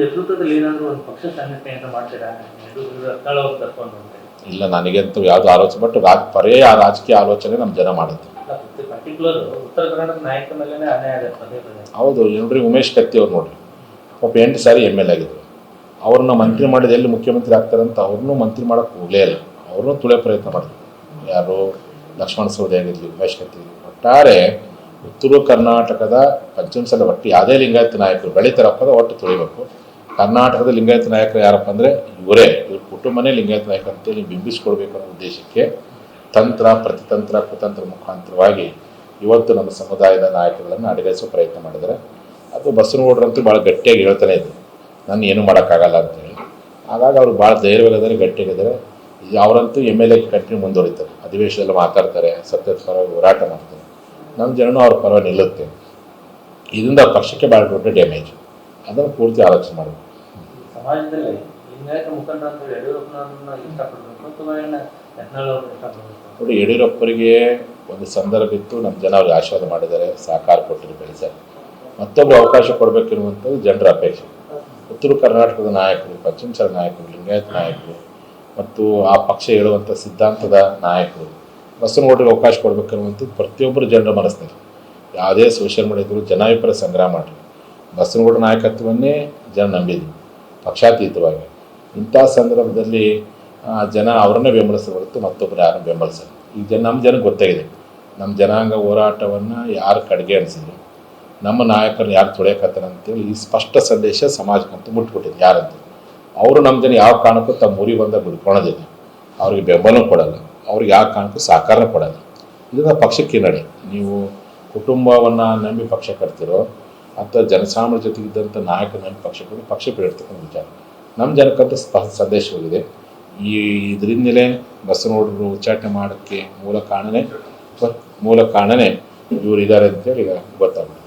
ನೇತೃತ್ವದಲ್ಲಿ ಏನಾದರೂ ಒಂದು ಪಕ್ಷ ಸಂಘಟನೆ ಅಂತ ಮಾಡ್ತೀರಾ ರತ್ನಾಳವ್ರು ಕರ್ಕೊಂಡು ಇಲ್ಲ ನನಗಂತೂ ಯಾವುದು ಆಲೋಚನೆ ಬಟ್ ರಾಜ ಪರೇ ಆ ರಾಜಕೀಯ ಆಲೋಚನೆ ನಮ್ಮ ಜನ ಮಾಡುತ್ತೆ ಪರ್ಟಿಕ್ಯುಲರ್ ಉತ್ತರ ಕರ್ನಾಟಕ ನಾಯಕ ಮೇಲೆ ಅನ್ಯಾಯ ಆಗುತ್ತೆ ಹೌದು ನೋಡ್ರಿ ಉಮೇಶ್ ಕತ್ತಿ ಅವ್ರು ನೋಡ್ರಿ. ಒಬ್ಬ ಎಂಟು ಸಾರಿ ಎಂ ಎಲ್ ಆಗಿದ್ರು. ಅವ್ರನ್ನ ಮಂತ್ರಿ ಮಾಡಿದ ಎಲ್ಲಿ ಮುಖ್ಯಮಂತ್ರಿ ಆಗ್ತಾರಂತ ಅವ್ರನ್ನೂ ಮಂತ್ರಿ ಮಾಡೋಕೆ ಹೋಗಲೇ ಇಲ್ಲ. ಅವ್ರನ್ನೂ ತುಳೆ ಪ್ರಯತ್ನ ಮಾಡಿದ್ರು. ಯಾರು? ಲಕ್ಷ್ಮಣ ಸೌದಿ ಆಗಿರಲಿ ಉಮೇಶ್ ಕತ್ತಿ. ಒಟ್ಟಾರೆ ಉತ್ತರ ಕರ್ನಾಟಕದ ಪಂಚಮಸಾಲ ಒಟ್ಟು ಯಾವುದೇ ಲಿಂಗಾಯತ ನಾಯಕರು ಬೆಳೀತಾರಪ್ಪ ಅಂದ್ರೆ ಒಟ್ಟು ತುಳಿಬೇಕು. ಕರ್ನಾಟಕದ ಲಿಂಗಾಯತ ನಾಯಕರು ಯಾರಪ್ಪ ಅಂದರೆ ಇವರೇ. ಇವ್ರ ಕುಟುಂಬನೇ ಲಿಂಗಾಯತ ನಾಯಕ ಅಂತೇಳಿ ಬಿಂಬಿಸ್ಕೊಡ್ಬೇಕು ಅನ್ನೋ ಉದ್ದೇಶಕ್ಕೆ ತಂತ್ರ, ಪ್ರತಿತಂತ್ರ, ಕುತಂತ್ರ ಮುಖಾಂತರವಾಗಿ ಇವತ್ತು ನಮ್ಮ ಸಮುದಾಯದ ನಾಯಕರುಗಳನ್ನು ಅಡಗಿಸೋ ಪ್ರಯತ್ನ ಮಾಡಿದ್ದಾರೆ. ಅದು ಬಸನಗೌಡರಂತೂ ಭಾಳ ಗಟ್ಟಿಯಾಗಿ ಹೇಳ್ತಾನೆ ಇದ್ದರು ನಾನು ಏನೂ ಮಾಡೋಕ್ಕಾಗಲ್ಲ ಅಂತೇಳಿ ಹಾಗಾಗಿ ಅವರು ಭಾಳ ಧೈರ್ಯವಾಗಿದ್ದಾರೆ, ಗಟ್ಟಿಯಾಗಿದ್ದಾರೆ. ಅವರಂತೂ ಎಂ ಎಲ್ ಎ ಕಂಟಿನ್ಯೂ ಮುಂದುವರಿತಾರೆ. ಅಧಿವೇಶನದಲ್ಲಿ ಮಾತಾಡ್ತಾರೆ, ಸತ್ಯದ ಪರವಾಗಿ ಹೋರಾಟ ಮಾಡ್ತಾರೆ. ನಮ್ಮ ಜನನೂ ಅವ್ರ ಪರವಾಗಿ ನಿಲ್ಲುತ್ತೆ. ಇದರಿಂದ ಪಕ್ಷಕ್ಕೆ ಭಾಳ ದೊಡ್ಡ ಡ್ಯಾಮೇಜ್ ಅದನ್ನು ಪೂರ್ತಿ ಆಲೋಚನೆ ಮಾಡಬೇಕು ಸಮಾಜದಲ್ಲಿ ಅಂತ ಯಡಿಯೂರಪ್ಪನವ್ರನ್ನ ಇಷ್ಟಪಡಬೇಕು ಅಥವಾ ನೋಡಿ ಯಡಿಯೂರಪ್ಪರಿಗೆ ಒಂದು ಸಂದರ್ಭ ಇತ್ತು ನಮ್ಮ ಜನ ಅವ್ರಿಗೆ ಆಶೀರ್ವಾದ ಮಾಡಿದ್ದಾರೆ ಸಹಕಾರ ಕೊಟ್ಟರು ಬೆಳೆಸಾರೆ ಮತ್ತೊಬ್ಬರು ಅವಕಾಶ ಕೊಡಬೇಕಿರುವಂಥದ್ದು ಜನರ ಅಪೇಕ್ಷೆ. ಉತ್ತರ ಕರ್ನಾಟಕದ ನಾಯಕರು ಪಶ್ಚಿಮ ಸೈಡ್ ನಾಯಕರು ಲಿಂಗಾಯತ್ ನಾಯಕರು ಮತ್ತು ಆ ಪಕ್ಷ ಹೇಳುವಂಥ ಸಿದ್ಧಾಂತದ ನಾಯಕರು. ಬಸವನಗೌಡರಿಗೆ ಅವಕಾಶ ಕೊಡಬೇಕಿರುವಂಥದ್ದು ಪ್ರತಿಯೊಬ್ಬರು ಜನರ ಮನಸ್ಸಿನಲ್ಲಿ. ಯಾವುದೇ ಸೋಷಿಯಲ್ ಮೀಡಿಯಾದ್ರು ಜನಾಭಿಪ್ರಾಯ ಸಂಗ್ರಹ ಮಾಡಿರಿ. ಬಸವನಗೌಡ ನಾಯಕತ್ವವನ್ನೇ ಜನ ನಂಬಿದ್ರು, ಪಕ್ಷಾತೀತವಾಗಿ. ಇಂಥ ಸಂದರ್ಭದಲ್ಲಿ ಜನ ಅವರನ್ನೇ ಬೆಂಬಲಿಸ್ತಾರೆ ಹೊರತು ಮತ್ತೊಬ್ಬರು ಯಾರನ್ನು ಬೆಂಬಲಿಸಲ್ಲ. ಈಗ ಜನ, ನಮ್ಮ ಜನಕ್ಕೆ ಗೊತ್ತಾಗಿದೆ ನಮ್ಮ ಜನಾಂಗ ಹೋರಾಟವನ್ನು ಯಾರು ಕಡೆಗೆ ಅನಿಸಿದ್ರು? ನಮ್ಮ ನಾಯಕರನ್ನ ಯಾರು ತೊಳೆಯಕತ್ತಾರ ಅಂತೇಳಿ ಈ ಸ್ಪಷ್ಟ ಸಂದೇಶ ಸಮಾಜಕ್ಕಂತೂ ಮುಟ್ಬಿಟ್ಟಿದೆ. ಯಾರಂತ? ಅವರು ನಮ್ಮ ಜನ ಯಾವ ಕಾರಣಕ್ಕೂ ತಮ್ಮ ಊರಿಗೆ ಬಂದಾಗ ಬಿಡ್ಕೊಳೋದಿಲ್ಲ ಅವ್ರಿಗೆ ಬೆಂಬಲ ಕೊಡಲ್ಲ. ಅವ್ರಿಗೆ ಯಾವ ಕಾರಣಕ್ಕೂ ಸಹಕಾರ ಕೊಡಲ್ಲ. ಇದನ್ನು ಪಕ್ಷಕ್ಕೆ ನಡೆ. ನೀವು ಕುಟುಂಬವನ್ನು ನಂಬಿ ಪಕ್ಷ ಕಟ್ತಿರೋ ಅಥವಾ ಜನಸಾಮಾನ್ಯ ಜೊತೆಗಿದ್ದಂಥ ನಾಯಕ ನನ್ನ ಪಕ್ಷಕ್ಕೂ ಪಕ್ಷ ಬಿಡಿರ್ತಕ್ಕಂಥ ವಿಚಾರ. ನಮ್ಮ ಜನಕ್ಕಂತ ಸ್ಪಷ್ಟ ಸಂದೇಶ ಹೋಗಿದೆ. ಈ ಇದರಿಂದಲೇ ಬಸವನಗೌಡರು ಉಚ್ಚಾಟನೆ ಮಾಡೋಕ್ಕೆ ಮೂಲ ಕಾರಣನೇ ಮೂಲ ಕಾರಣನೇ ಇವರು ಇದ್ದಾರೆ ಅಂತೇಳಿ ಈಗ ಗೊತ್ತಾಗುತ್ತೆ.